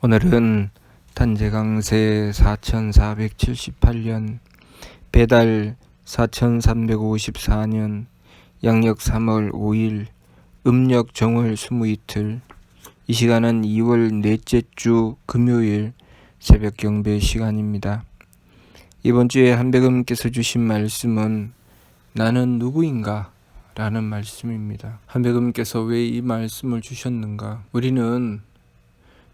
오늘은 단재강세 4478년 배달 4354년 양력 3월 5일 음력 정월 20이틀 이 시간은 2월 넷째 주 금요일 새벽 경배 시간입니다. 이번 주에 한백음께서 주신 말씀은 나는 누구인가? 라는 말씀입니다. 한백음께서 왜 이 말씀을 주셨는가? 우리는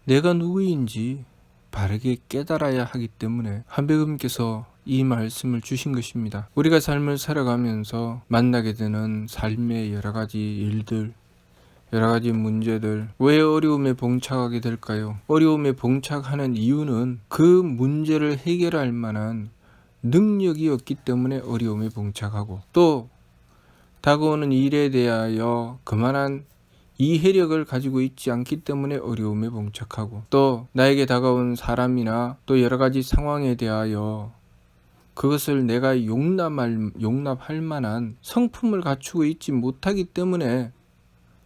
내가 누구인지 바르게 깨달아야 하기 때문에 한백음께서 이 말씀을 주신 것입니다. 우리가 삶을 살아가면서 만나게 되는 삶의 여러 가지 일들, 여러 가지 문제들, 왜 어려움에 봉착하게 될까요? 어려움에 봉착하는 이유는 그 문제를 해결할 만한 능력이 없기 때문에 어려움에 봉착하고 또 다가오는 일에 대하여 그만한 이 해력을 가지고 있지 않기 때문에 어려움에 봉착하고 또 나에게 다가온 사람이나 또 여러 가지 상황에 대하여 그것을 내가 용납할, 용납할 만한 성품을 갖추고 있지 못하기 때문에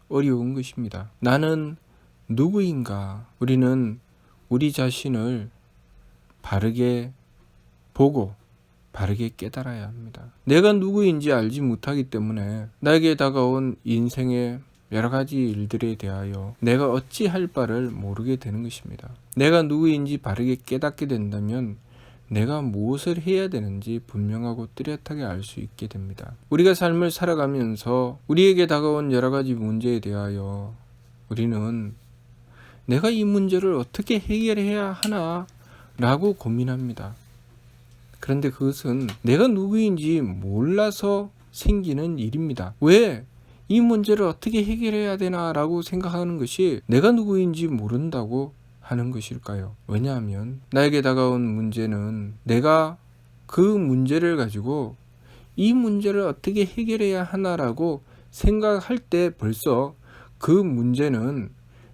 어려운 것입니다. 나는 누구인가? 우리는 우리 자신을 바르게 보고 바르게 깨달아야 합니다. 내가 누구인지 알지 못하기 때문에 나에게 다가온 인생의 여러 가지 일들에 대하여 내가 어찌 할 바를 모르게 되는 것입니다. 내가 누구인지 바르게 깨닫게 된다면 내가 무엇을 해야 되는지 분명하고 뚜렷하게 알 수 있게 됩니다. 우리가 삶을 살아가면서 우리에게 다가온 여러 가지 문제에 대하여 우리는 내가 이 문제를 어떻게 해결해야 하나 라고 고민합니다. 그런데 그것은 내가 누구인지 몰라서 생기는 일입니다. 왜? 이 문제를 어떻게 해결해야 되나라고 생각하는 것이 내가 누구인지 모른다고 하는 것일까요? 왜냐하면 나에게 다가온 문제는 내가 그 문제를 가지고 이 문제를 어떻게 해결해야 하나라고 생각할 때 벌써 그 문제는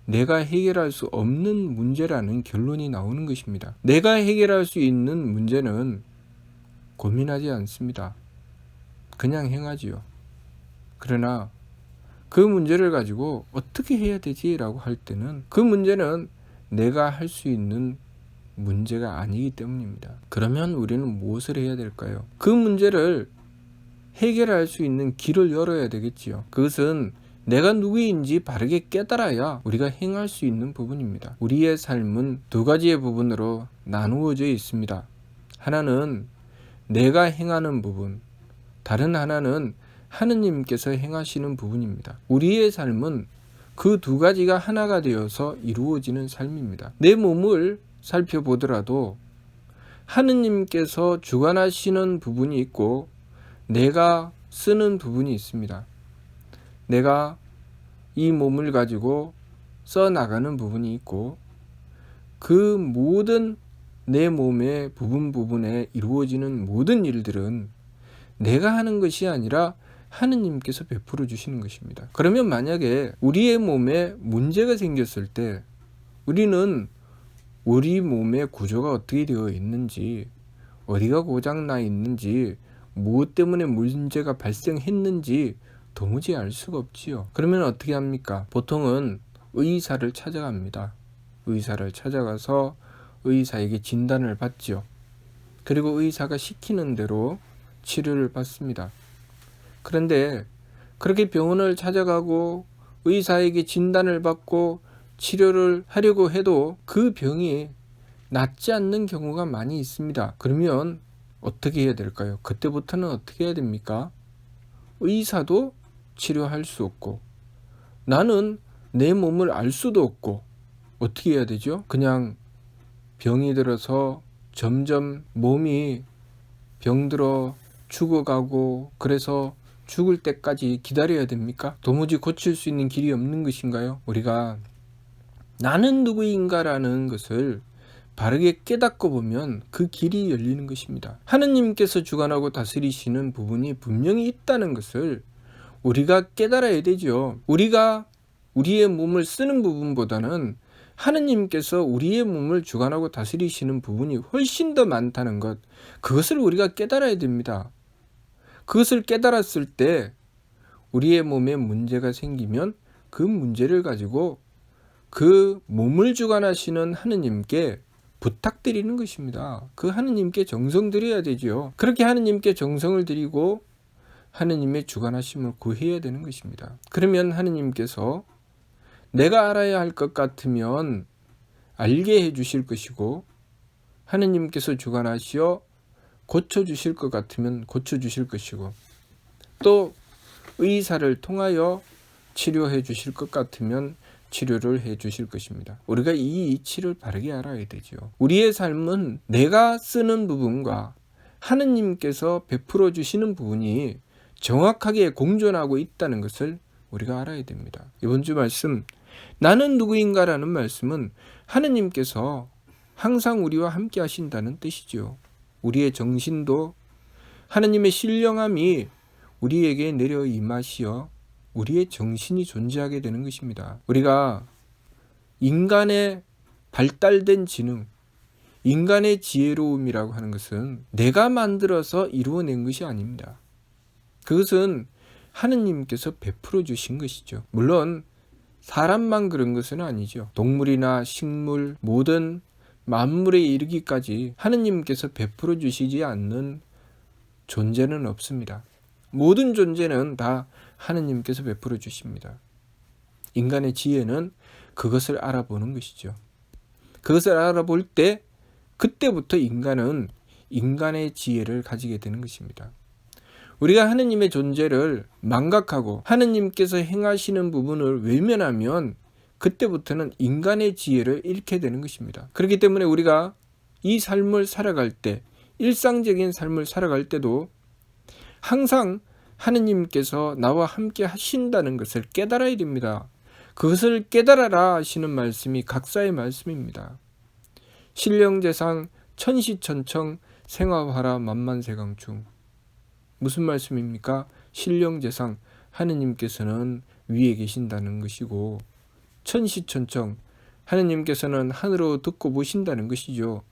내가 해결할 수 없는 문제라는 결론이 나오는 것입니다. 내가 해결할 수 있는 문제는 고민하지 않습니다. 그냥 행하지요. 그러나 그 문제를 가지고 어떻게 해야 되지라고 할 때는 그 문제는 내가 할 수 있는 문제가 아니기 때문입니다. 그러면 우리는 무엇을 해야 될까요? 그 문제를 해결할 수 있는 길을 열어야 되겠지요. 그것은 내가 누구인지 바르게 깨달아야 우리가 행할 수 있는 부분입니다. 우리의 삶은 두 가지의 부분으로 나누어져 있습니다. 하나는 내가 행하는 부분, 다른 하나는 하느님께서 행하시는 부분입니다. 우리의 삶은 그 두 가지가 하나가 되어서 이루어지는 삶입니다. 내 몸을 살펴보더라도 하느님께서 주관하시는 부분이 있고 내가 쓰는 부분이 있습니다. 내가 이 몸을 가지고 써 나가는 부분이 있고 그 모든 내 몸의 부분 부분에 이루어지는 모든 일들은 내가 하는 것이 아니라 하느님께서 베풀어 주시는 것입니다. 그러면 만약에 우리의 몸에 문제가 생겼을 때 우리는 우리 몸의 구조가 어떻게 되어 있는지 어디가 고장 나 있는지 무엇 때문에 문제가 발생했는지 도무지 알 수가 없지요. 그러면 어떻게 합니까? 보통은 의사를 찾아갑니다. 의사를 찾아가서 의사에게 진단을 받지요. 그리고 의사가 시키는 대로 치료를 받습니다. 그런데 그렇게 병원을 찾아가고 의사에게 진단을 받고 치료를 하려고 해도 그 병이 낫지 않는 경우가 많이 있습니다. 그러면 어떻게 해야 될까요? 그때부터는 어떻게 해야 됩니까? 의사도 치료할 수 없고 나는 내 몸을 알 수도 없고 어떻게 해야 되죠? 그냥 병이 들어서 점점 몸이 병들어 죽어가고 그래서 죽을 때까지 기다려야 됩니까? 도무지 고칠 수 있는 길이 없는 것인가요? 우리가 나는 누구인가라는 것을 바르게 깨닫고 보면 그 길이 열리는 것입니다. 하느님께서 주관하고 다스리시는 부분이 분명히 있다는 것을 우리가 깨달아야 되죠. 우리가 우리의 몸을 쓰는 부분보다는 하느님께서 우리의 몸을 주관하고 다스리시는 부분이 훨씬 더 많다는 것, 그것을 우리가 깨달아야 됩니다. 그것을 깨달았을 때 우리의 몸에 문제가 생기면 그 문제를 가지고 그 몸을 주관하시는 하느님께 부탁드리는 것입니다. 그 하느님께 정성 드려야 되지요. 그렇게 하느님께 정성을 드리고 하느님의 주관하심을 구해야 되는 것입니다. 그러면 하느님께서 내가 알아야 할 것 같으면 알게 해 주실 것이고 하느님께서 주관하시어 고쳐 주실 것 같으면 고쳐 주실 것이고 또 의사를 통하여 치료해 주실 것 같으면 치료를 해 주실 것입니다. 우리가 이 이치를 바르게 알아야 되죠. 우리의 삶은 내가 쓰는 부분과 하느님께서 베풀어 주시는 부분이 정확하게 공존하고 있다는 것을 우리가 알아야 됩니다. 이번 주 말씀 나는 누구인가라는 말씀은 하느님께서 항상 우리와 함께 하신다는 뜻이죠. 우리의 정신도 하느님의 신령함이 우리에게 내려 임하시어 우리의 정신이 존재하게 되는 것입니다. 우리가 인간의 발달된 지능, 인간의 지혜로움이라고 하는 것은 내가 만들어서 이루어낸 것이 아닙니다. 그것은 하느님께서 베풀어 주신 것이죠. 물론 사람만 그런 것은 아니죠. 동물이나 식물, 모든 만물에 이르기까지 하느님께서 베풀어 주시지 않는 존재는 없습니다. 모든 존재는 다 하느님께서 베풀어 주십니다. 인간의 지혜는 그것을 알아보는 것이죠. 그것을 알아볼 때 그때부터 인간은 인간의 지혜를 가지게 되는 것입니다. 우리가 하느님의 존재를 망각하고 하느님께서 행하시는 부분을 외면하면 그때부터는 인간의 지혜를 잃게 되는 것입니다. 그렇기 때문에 우리가 이 삶을 살아갈 때, 일상적인 삶을 살아갈 때도 항상 하느님께서 나와 함께 하신다는 것을 깨달아야 됩니다. 그것을 깨달아라 하시는 말씀이 각사의 말씀입니다. 신령재상 천시천청 생화화라 만만세강충 무슨 말씀입니까? 신령재상 하느님께서는 위에 계신다는 것이고 천시천청 하느님께서는 하늘로 듣고 보신다는 것이죠.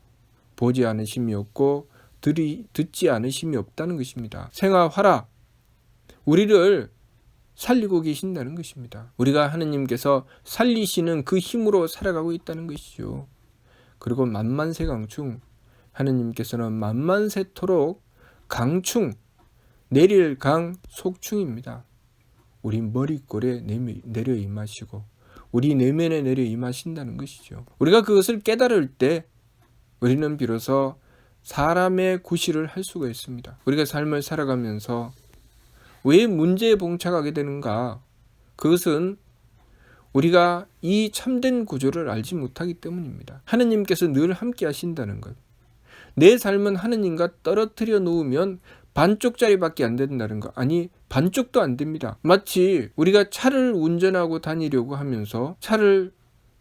보지 않으심이 없고 들이, 듣지 않으심이 없다는 것입니다. 생화화라 우리를 살리고 계신다는 것입니다. 우리가 하느님께서 살리시는 그 힘으로 살아가고 있다는 것이죠. 그리고 만만세 강충 하느님께서는 만만세토록 강충 내릴 강 속충입니다. 우리 머리꼴에 내려 임하시고 우리 내면에 내려 임하신다는 것이죠. 우리가 그것을 깨달을 때 우리는 비로소 사람의 구실을 할 수가 있습니다. 우리가 삶을 살아가면서 왜 문제에 봉착하게 되는가? 그것은 우리가 이 참된 구조를 알지 못하기 때문입니다. 하느님께서 늘 함께 하신다는 것. 내 삶은 하느님과 떨어뜨려 놓으면 반쪽짜리밖에 안 된다는 거. 아니, 반쪽도 안 됩니다. 마치 우리가 차를 운전하고 다니려고 하면서 차를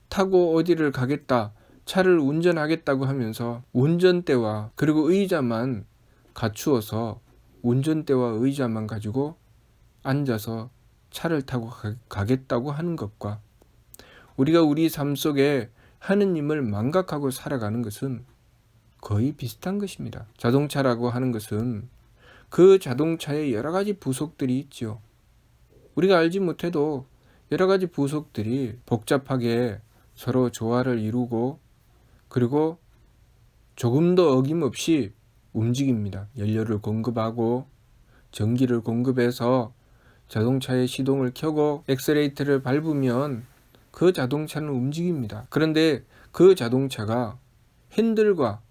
타고 어디를 가겠다. 차를 운전하겠다고 하면서 운전대와 그리고 의자만 갖추어서 운전대와 의자만 가지고 앉아서 차를 타고 가겠다고 하는 것과 우리가 우리 삶 속에 하느님을 망각하고 살아가는 것은 거의 비슷한 것입니다. 자동차라고 하는 것은 그 자동차에 여러 가지 부속들이 있죠. 우리가 알지 못해도 여러 가지 부속들이 복잡하게 서로 조화를 이루고 그리고 조금도 어김없이 움직입니다. 연료를 공급하고 전기를 공급해서 자동차의 시동을 켜고 엑셀레이터를 밟으면 그 자동차는 움직입니다. 그런데 그 자동차가 핸들과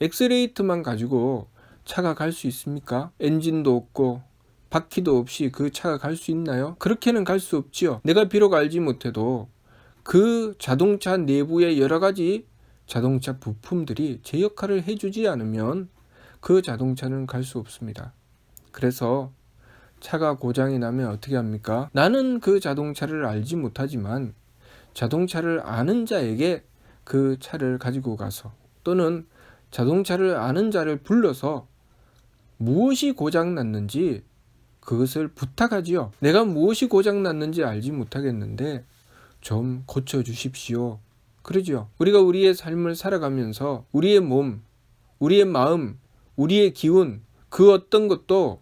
엑셀레이터만 가지고 차가 갈 수 있습니까? 엔진도 없고 바퀴도 없이 그 차가 갈 수 있나요? 그렇게는 갈 수 없지요. 내가 비록 알지 못해도 그 자동차 내부의 여러 가지 자동차 부품들이 제 역할을 해주지 않으면 그 자동차는 갈 수 없습니다. 그래서 차가 고장이 나면 어떻게 합니까? 나는 그 자동차를 알지 못하지만 자동차를 아는 자에게 그 차를 가지고 가서 또는 자동차를 아는 자를 불러서 무엇이 고장 났는지 그것을 부탁하지요. 내가 무엇이 고장 났는지 알지 못하겠는데 좀 고쳐 주십시오. 그러죠. 우리가 우리의 삶을 살아가면서 우리의 몸, 우리의 마음, 우리의 기운, 그 어떤 것도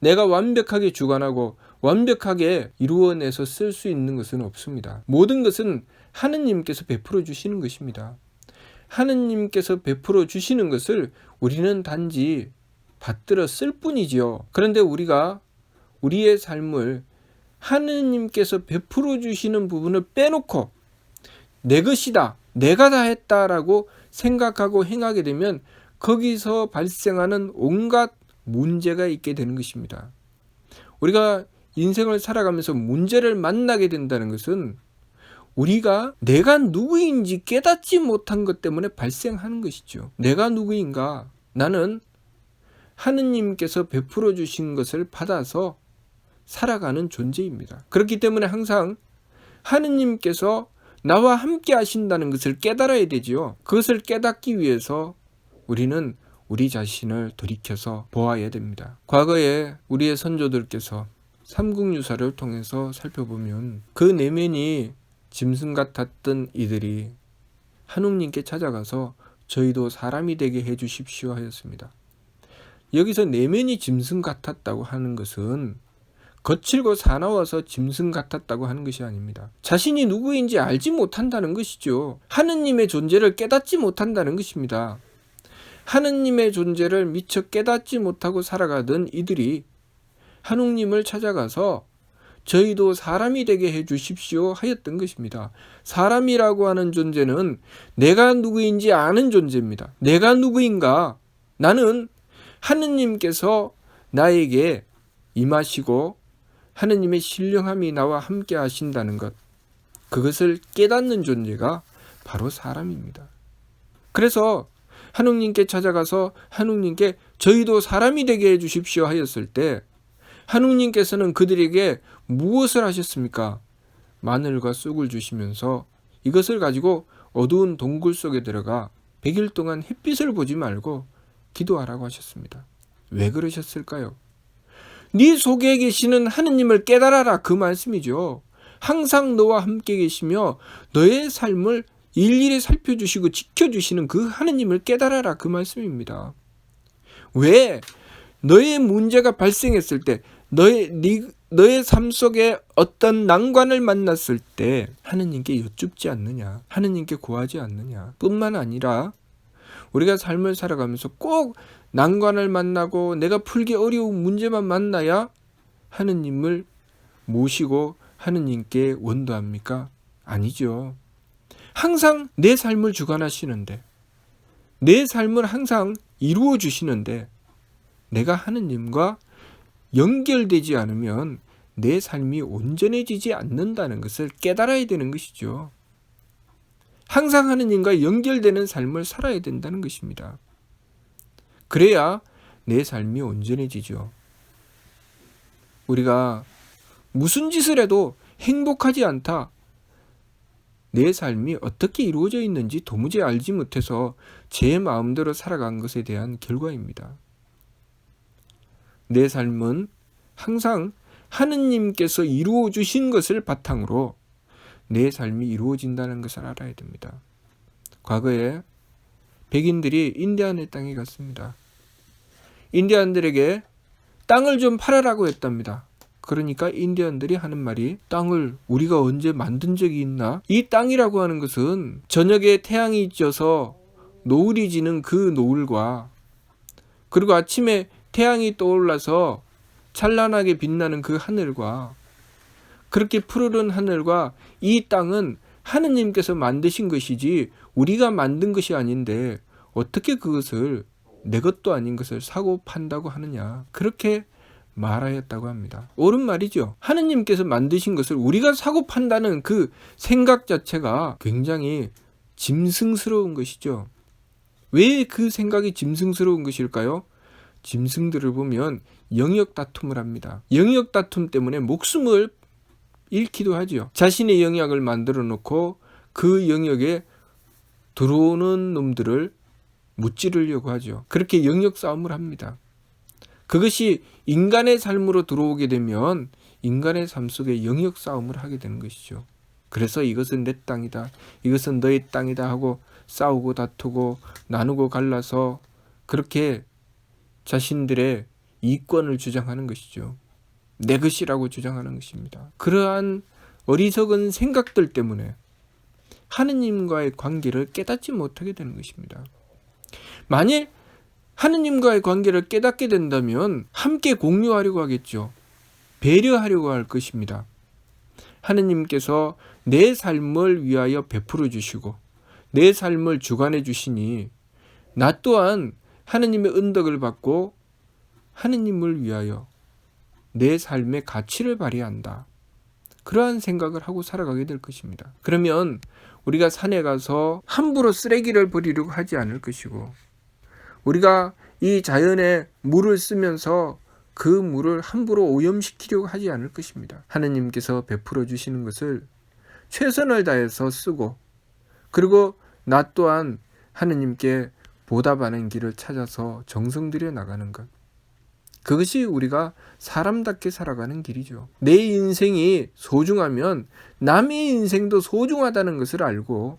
내가 완벽하게 주관하고 완벽하게 이루어내서 쓸 수 있는 것은 없습니다. 모든 것은 하느님께서 베풀어 주시는 것입니다. 하느님께서 베풀어 주시는 것을 우리는 단지 받들어 쓸 뿐이지요. 그런데 우리가 우리의 삶을 하느님께서 베풀어 주시는 부분을 빼놓고 내 것이다, 내가 다 했다라고 생각하고 행하게 되면 거기서 발생하는 온갖 문제가 있게 되는 것입니다. 우리가 인생을 살아가면서 문제를 만나게 된다는 것은 우리가 내가 누구인지 깨닫지 못한 것 때문에 발생하는 것이죠. 내가 누구인가? 나는 하느님께서 베풀어 주신 것을 받아서 살아가는 존재입니다. 그렇기 때문에 항상 하느님께서 나와 함께 하신다는 것을 깨달아야 되지요. 그것을 깨닫기 위해서 우리는 우리 자신을 돌이켜서 보아야 됩니다. 과거에 우리의 선조들께서 삼국유사를 통해서 살펴보면 그 내면이 짐승 같았던 이들이 한웅님께 찾아가서 저희도 사람이 되게 해 주십시오 하였습니다. 여기서 내면이 짐승 같았다고 하는 것은 거칠고 사나워서 짐승 같았다고 하는 것이 아닙니다. 자신이 누구인지 알지 못한다는 것이죠. 하느님의 존재를 깨닫지 못한다는 것입니다. 하느님의 존재를 미처 깨닫지 못하고 살아가던 이들이 한웅님을 찾아가서 저희도 사람이 되게 해 주십시오 하였던 것입니다. 사람이라고 하는 존재는 내가 누구인지 아는 존재입니다. 내가 누구인가? 나는 하느님께서 나에게 임하시고 하느님의 신령함이 나와 함께 하신다는 것. 그것을 깨닫는 존재가 바로 사람입니다. 그래서 한웅님께 찾아가서 한웅님께 저희도 사람이 되게 해 주십시오 하였을 때 한웅님께서는 그들에게 무엇을 하셨습니까? 마늘과 쑥을 주시면서 이것을 가지고 어두운 동굴 속에 들어가 100일 동안 햇빛을 보지 말고 기도하라고 하셨습니다. 왜 그러셨을까요? 네 속에 계시는 하느님을 깨달아라 그 말씀이죠. 항상 너와 함께 계시며 너의 삶을 일일이 살펴주시고 지켜주시는 그 하느님을 깨달아라 그 말씀입니다. 왜 너의 문제가 발생했을 때 너의 네, 너의 삶 속에 어떤 난관을 만났을 때 하느님께 여쭙지 않느냐 하느님께 구하지 않느냐 뿐만 아니라 우리가 삶을 살아가면서 꼭 난관을 만나고 내가 풀기 어려운 문제만 만나야 하느님을 모시고 하느님께 원도합니까? 아니죠. 항상 내 삶을 주관하시는데 내 삶을 항상 이루어 주시는데 내가 하느님과 연결되지 않으면 내 삶이 온전해지지 않는다는 것을 깨달아야 되는 것이죠. 항상 하느님과 연결되는 삶을 살아야 된다는 것입니다. 그래야 내 삶이 온전해지죠. 우리가 무슨 짓을 해도 행복하지 않다. 내 삶이 어떻게 이루어져 있는지 도무지 알지 못해서 제 마음대로 살아간 것에 대한 결과입니다. 내 삶은 항상 하느님께서 이루어 주신 것을 바탕으로 내 삶이 이루어진다는 것을 알아야 됩니다. 과거에 백인들이 인디안의 땅에 갔습니다. 인디안들에게 땅을 좀 팔아라고 했답니다. 그러니까 인디언들이 하는 말이 땅을 우리가 언제 만든 적이 있나? 이 땅이라고 하는 것은 저녁에 태양이 쪄서 노을이 지는 그 노을과 그리고 아침에 태양이 떠올라서 찬란하게 빛나는 그 하늘과 그렇게 푸르른 하늘과 이 땅은 하느님께서 만드신 것이지 우리가 만든 것이 아닌데 어떻게 그것을 내 것도 아닌 것을 사고 판다고 하느냐. 그렇게 말하였다고 합니다. 옳은 말이죠. 하느님께서 만드신 것을 우리가 사고 판다는 그 생각 자체가 굉장히 짐승스러운 것이죠. 왜 그 생각이 짐승스러운 것일까요? 짐승들을 보면 영역 다툼을 합니다. 영역 다툼 때문에 목숨을 잃기도 하죠. 자신의 영역을 만들어 놓고 그 영역에 들어오는 놈들을 무찌르려고 하죠. 그렇게 영역 싸움을 합니다. 그것이 인간의 삶으로 들어오게 되면 인간의 삶 속에 영역 싸움을 하게 되는 것이죠. 그래서 이것은 내 땅이다. 이것은 너의 땅이다 하고 싸우고 다투고 나누고 갈라서 그렇게 자신들의 이권을 주장하는 것이죠. 내 것이라고 주장하는 것입니다. 그러한 어리석은 생각들 때문에 하느님과의 관계를 깨닫지 못하게 되는 것입니다. 만일 하느님과의 관계를 깨닫게 된다면 함께 공유하려고 하겠죠. 배려하려고 할 것입니다. 하느님께서 내 삶을 위하여 베풀어 주시고 내 삶을 주관해 주시니 나 또한 하느님의 은덕을 받고 하느님을 위하여 내 삶의 가치를 발휘한다. 그러한 생각을 하고 살아가게 될 것입니다. 그러면 우리가 산에 가서 함부로 쓰레기를 버리려고 하지 않을 것이고 우리가 이 자연의 물을 쓰면서 그 물을 함부로 오염시키려고 하지 않을 것입니다. 하느님께서 베풀어 주시는 것을 최선을 다해서 쓰고 그리고 나 또한 하느님께 보답하는 길을 찾아서 정성 들여 나가는 것. 그것이 우리가 사람답게 살아가는 길이죠. 내 인생이 소중하면 남의 인생도 소중하다는 것을 알고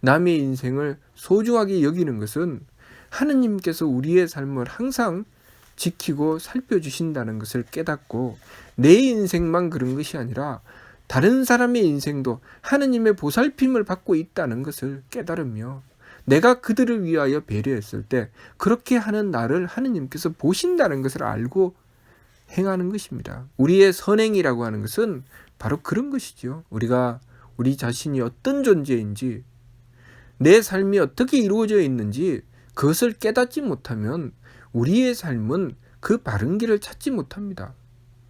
남의 인생을 소중하게 여기는 것은 하느님께서 우리의 삶을 항상 지키고 살펴주신다는 것을 깨닫고 내 인생만 그런 것이 아니라 다른 사람의 인생도 하느님의 보살핌을 받고 있다는 것을 깨달으며 내가 그들을 위하여 배려했을 때 그렇게 하는 나를 하느님께서 보신다는 것을 알고 행하는 것입니다. 우리의 선행이라고 하는 것은 바로 그런 것이죠. 우리가 우리 자신이 어떤 존재인지 내 삶이 어떻게 이루어져 있는지 그것을 깨닫지 못하면 우리의 삶은 그 바른 길을 찾지 못합니다.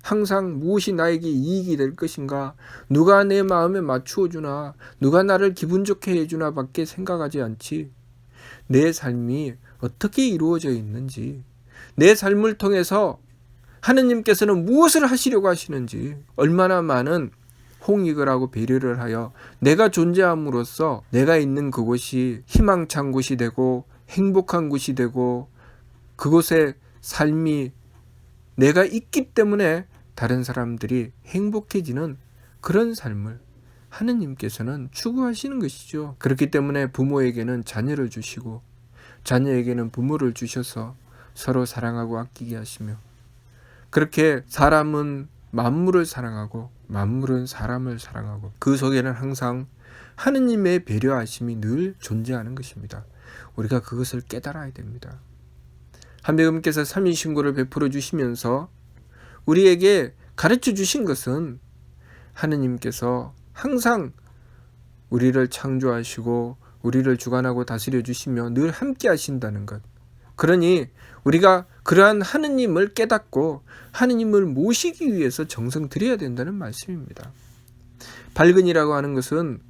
항상 무엇이 나에게 이익이 될 것인가, 누가 내 마음에 맞추어 주나, 누가 나를 기분 좋게 해 주나 밖에 생각하지 않지. 내 삶이 어떻게 이루어져 있는지, 내 삶을 통해서 하느님께서는 무엇을 하시려고 하시는지, 얼마나 많은 홍익을 하고 배려를 하여 내가 존재함으로써 내가 있는 그곳이 희망찬 곳이 되고 행복한 곳이 되고 그곳에 삶이 내가 있기 때문에 다른 사람들이 행복해지는 그런 삶을 하느님께서는 추구하시는 것이죠. 그렇기 때문에 부모에게는 자녀를 주시고 자녀에게는 부모를 주셔서 서로 사랑하고 아끼게 하시며 그렇게 사람은 만물을 사랑하고 만물은 사람을 사랑하고 그 속에는 항상 하느님의 배려하심이 늘 존재하는 것입니다. 우리가 그것을 깨달아야 됩니다. 한배금께서 삼위신고를 베풀어 주시면서 우리에게 가르쳐 주신 것은 하느님께서 항상 우리를 창조하시고 우리를 주관하고 다스려 주시며 늘 함께 하신다는 것. 그러니 우리가 그러한 하느님을 깨닫고 하느님을 모시기 위해서 정성 들여야 된다는 말씀입니다. 발근이라고 하는 것은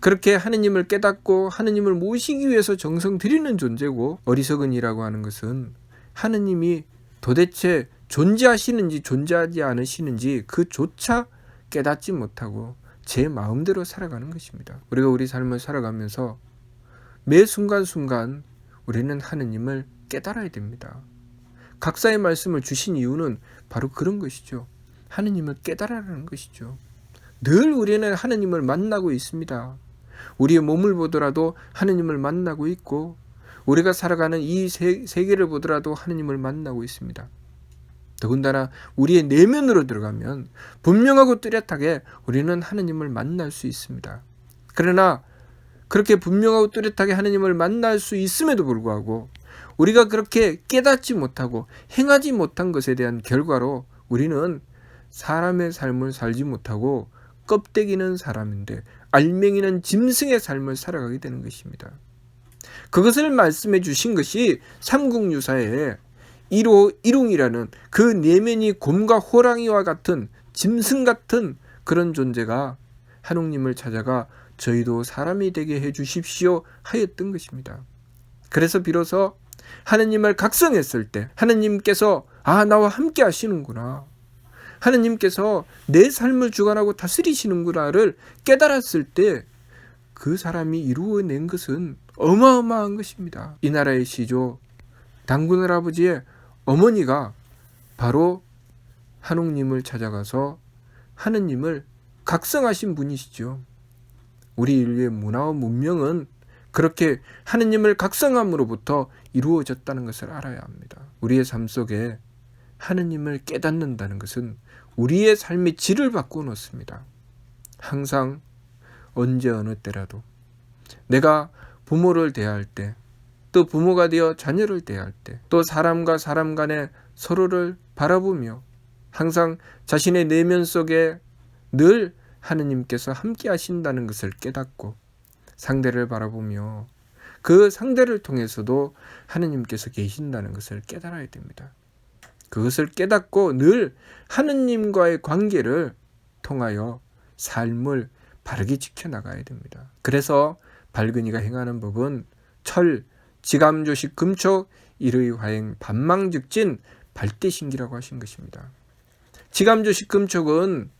그렇게 하느님을 깨닫고 하느님을 모시기 위해서 정성 들이는 존재고 어리석은이라고 하는 것은 하느님이 도대체 존재하시는지 존재하지 않으시는지 그조차 깨닫지 못하고 제 마음대로 살아가는 것입니다. 우리가 우리 삶을 살아가면서 매 순간순간 우리는 하느님을 깨달아야 됩니다. 각사의 말씀을 주신 이유는 바로 그런 것이죠. 하느님을 깨달아라는 것이죠. 늘 우리는 하느님을 만나고 있습니다. 우리의 몸을 보더라도 하느님을 만나고 있고 우리가 살아가는 이 세, 세계를 보더라도 하느님을 만나고 있습니다. 더군다나 우리의 내면으로 들어가면 분명하고 뚜렷하게 우리는 하느님을 만날 수 있습니다. 그러나 그렇게 분명하고 뚜렷하게 하느님을 만날 수 있음에도 불구하고 우리가 그렇게 깨닫지 못하고 행하지 못한 것에 대한 결과로 우리는 사람의 삶을 살지 못하고 껍데기는 사람인데 알맹이는 짐승의 삶을 살아가게 되는 것입니다. 그것을 말씀해 주신 것이 삼국유사의 일호 일웅이라는 그 내면이 곰과 호랑이와 같은 짐승 같은 그런 존재가 하느님을 찾아가 저희도 사람이 되게 해 주십시오 하였던 것입니다. 그래서 비로소 하느님을 각성했을 때 하느님께서 아 나와 함께 하시는구나 하느님께서 내 삶을 주관하고 다스리시는구나를 깨달았을 때 그 사람이 이루어낸 것은 어마어마한 것입니다. 이 나라의 시조 당군 할아버지의 어머니가 바로 한옥님을 찾아가서 하느님을 각성하신 분이시죠. 우리 인류의 문화와 문명은 그렇게 하느님을 각성함으로부터 이루어졌다는 것을 알아야 합니다. 우리의 삶 속에 하느님을 깨닫는다는 것은 우리의 삶의 질을 바꾸어 놓습니다. 항상 언제 어느 때라도 내가 부모를 대할 때, 또 부모가 되어 자녀를 대할 때, 또 사람과 사람 간에 서로를 바라보며 항상 자신의 내면 속에 늘 하느님께서 함께 하신다는 것을 깨닫고 상대를 바라보며 그 상대를 통해서도 하느님께서 계신다는 것을 깨달아야 됩니다. 그것을 깨닫고 늘 하느님과의 관계를 통하여 삶을 바르게 지켜나가야 됩니다. 그래서 발근이가 행하는 법은 철, 지감조식 금촉, 일의 화행, 반망즉진, 발대신기라고 하신 것입니다. 지감조식 금촉은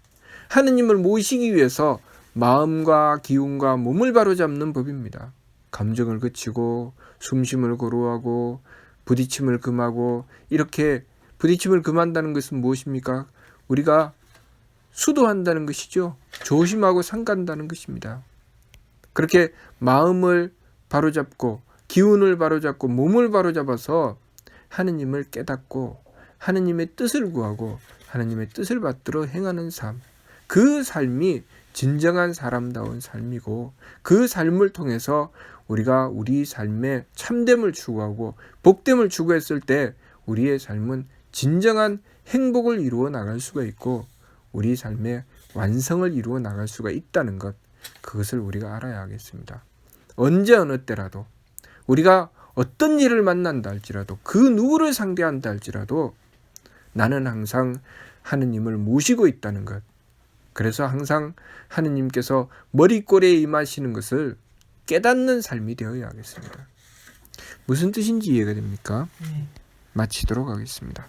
하느님을 모시기 위해서 마음과 기운과 몸을 바로잡는 법입니다. 감정을 그치고 숨쉼을 고루하고 부딪힘을 금하고 이렇게 부딪힘을 금한다는 것은 무엇입니까? 우리가 수도한다는 것이죠. 조심하고 삼간다는 것입니다. 그렇게 마음을 바로잡고 기운을 바로잡고 몸을 바로잡아서 하느님을 깨닫고 하느님의 뜻을 구하고 하느님의 뜻을 받들어 행하는 삶. 그 삶이 진정한 사람다운 삶이고 그 삶을 통해서 우리가 우리 삶에 참됨을 추구하고 복됨을 추구했을 때 우리의 삶은 진정한 행복을 이루어 나갈 수가 있고 우리 삶의 완성을 이루어 나갈 수가 있다는 것 그것을 우리가 알아야 하겠습니다. 언제 어느 때라도 우리가 어떤 일을 만난다 할지라도 그 누구를 상대한다 할지라도 나는 항상 하느님을 모시고 있다는 것. 그래서 항상 하느님께서 머리꼬리에 임하시는 것을 깨닫는 삶이 되어야 하겠습니다. 무슨 뜻인지 이해가 됩니까? 마치도록 하겠습니다.